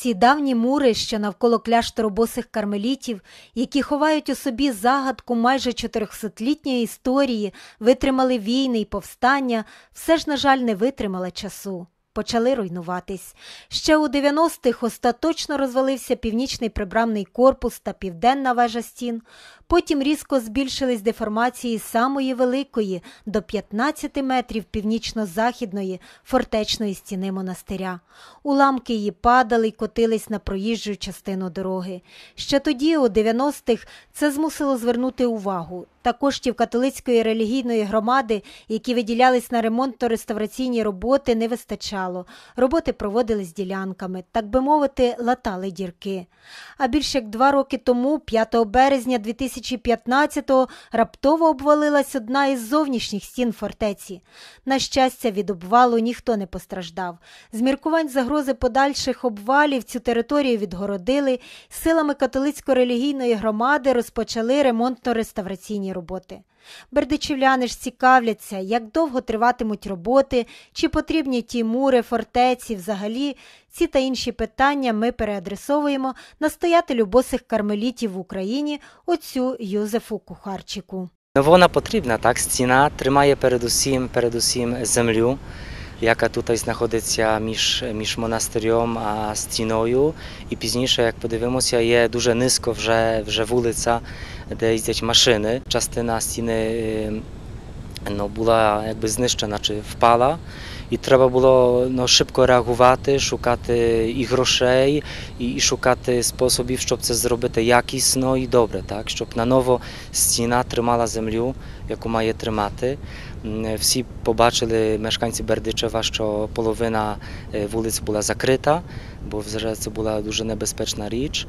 Ці давні мури, що навколо кляштору босих кармелітів, які ховають у собі загадку майже 400-літньої історії, витримали війни й повстання, все ж, на жаль, не витримали часу. Почали руйнуватись. Ще у 90-х остаточно розвалився північний прибрамний корпус та південна вежа стін. Потім різко збільшились деформації самої великої до 15 метрів північно-західної фортечної стіни монастиря. Уламки її падали й котились на проїжджу частину дороги. Ще тоді, у 90-х, це змусило звернути увагу. Та коштів католицької релігійної громади, які виділялись на ремонтно-реставраційні роботи, не вистачало. Роботи проводились ділянками, так би мовити, латали дірки. А більше як два роки тому, 5 березня 2015-го, раптово обвалилась одна із зовнішніх стін фортеці. На щастя, від обвалу ніхто не постраждав. З міркувань загрози подальших обвалів цю територію відгородили, силами католицько-релігійної громади розпочали ремонтно-реставраційні роботи. Бердичівляни ж цікавляться, як довго триватимуть роботи, чи потрібні ті мури, фортеці, взагалі. Ці та інші питання ми переадресовуємо настоятелю босих кармелітів в Україні отцю Юзефу Кухарчику. Вона потрібна, так, стіна тримає передусім, передусім землю, яка тут знаходиться між, між монастирем а стіною. І пізніше, як подивимося, є дуже низько вже, вже вулиця, де їздять машини. Частина стіни ну, була якби знищена чи впала. І треба було ну, швидко реагувати, шукати і грошей, і, і шукати способів, щоб це зробити якісно і добре, так? щоб на ново стіна тримала землю, яку має тримати. Всі побачили мешканці Бердичева, що половина вулиць була закрита, бо вже це була дуже небезпечна річ.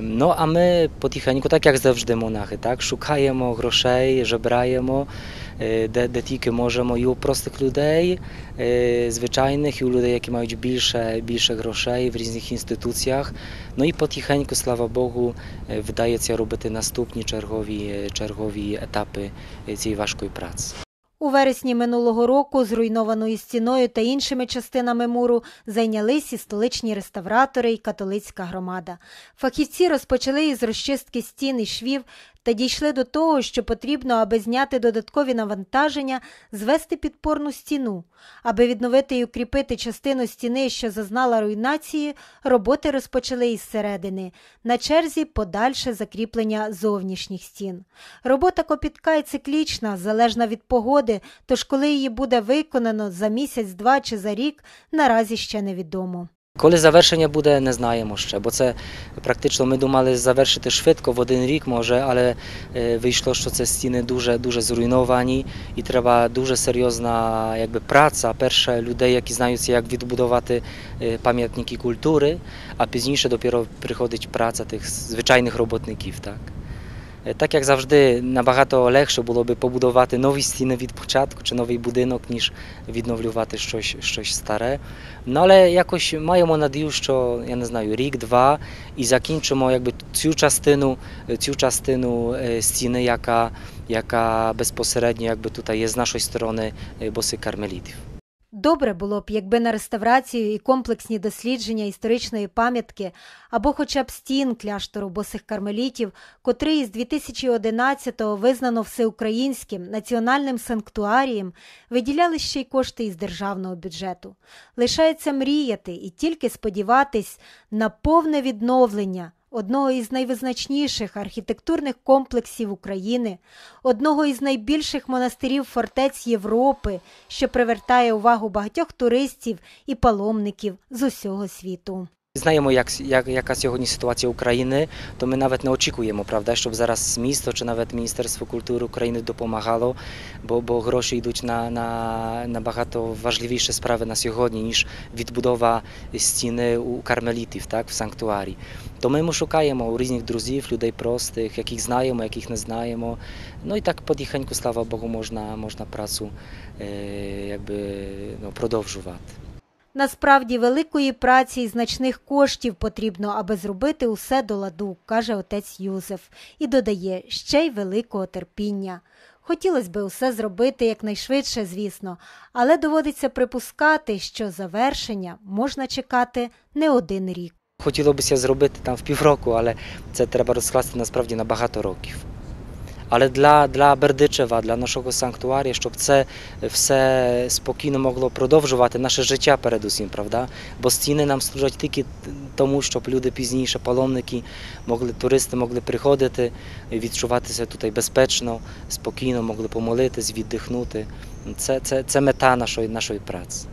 Ну а ми потихеньку, так як завжди монахи, так, шукаємо грошей, жебраємо, де, де тільки можемо, і у простих людей, е, звичайних, і у людей, які мають більше, більше грошей в різних інституціях. Ну і потихеньку, слава Богу, е, вдається робити наступні чергові, е, чергові етапи е, цієї важкої праці. У вересні минулого року зруйнованою стіною та іншими частинами муру зайнялись і столичні реставратори і католицька громада. Фахівці розпочали із розчистки стін і швів та дійшли до того, що потрібно, аби зняти додаткові навантаження, звести підпорну стіну. Аби відновити і укріпити частину стіни, що зазнала руйнації, роботи розпочали із середини. На черзі подальше закріплення зовнішніх стін. Робота копітка і циклічна, залежна від погоди, тож коли її буде виконано за місяць, два чи за рік, наразі ще невідомо. Коли завершення буде, не знаємо ще, бо це практично ми думали завершити швидко в один рік може, але е, вийшло, що це стіни дуже дуже зруйновані і треба дуже серйозна якби праця. Перше людей, які знаються, як відбудувати е, пам'ятники культури, а пізніше допіро приходить праця тих звичайних роботників. Так? Е, Так як завжди, набагато легше було би побудувати нові стіни від початку чи новий будинок, ніж відновлювати щось, щось старе. Ну але якось маємо надію, що я не знаю, рік-два і закінчимо якби цю частину, цю частину е, стіни, яка, яка безпосередньо якби тут є з нашої сторони е, босих кармелітів. Добре було б, якби на реставрацію і комплексні дослідження історичної пам'ятки або хоча б стін кляштору босих кармелітів, котрий з 2011-го визнано всеукраїнським національним санктуарієм, виділяли ще й кошти із державного бюджету. Лишається мріяти і тільки сподіватись на повне відновлення одного із найвизначніших архітектурних комплексів України, одного із найбільших монастирів фортець Європи, що привертає увагу багатьох туристів і паломників з усього світу. Знаємо, як, як, яка сьогодні ситуація України, то ми навіть не очікуємо, правда, щоб зараз місто чи навіть Міністерство культури України допомагало, бо, бо гроші йдуть на, на набагато важливіші справи на сьогодні, ніж відбудова стіни у кармелітів, так, в санктуарі. То ми шукаємо у різних друзів, людей простих, яких знаємо, яких не знаємо. Ну і так потихеньку, слава Богу, можна, можна працю е, якби, ну, продовжувати. Насправді великої праці і значних коштів потрібно, аби зробити усе до ладу, каже отець Юзеф, і додає ще й великого терпіння. Хотілося б усе зробити якнайшвидше, звісно, але доводиться припускати, що завершення можна чекати не один рік. Хотілося б зробити там в півроку, але це треба розкласти насправді на багато років. Але для, для Бердичева, для нашого санктуарія, щоб це все спокійно могло продовжувати наше життя передусім, правда? Бо стіни нам служать тільки тому, щоб люди пізніше, паломники, могли, туристи могли приходити, відчуватися тут безпечно, спокійно, могли помолитись, віддихнути. Це, це, це мета нашої, нашої праці.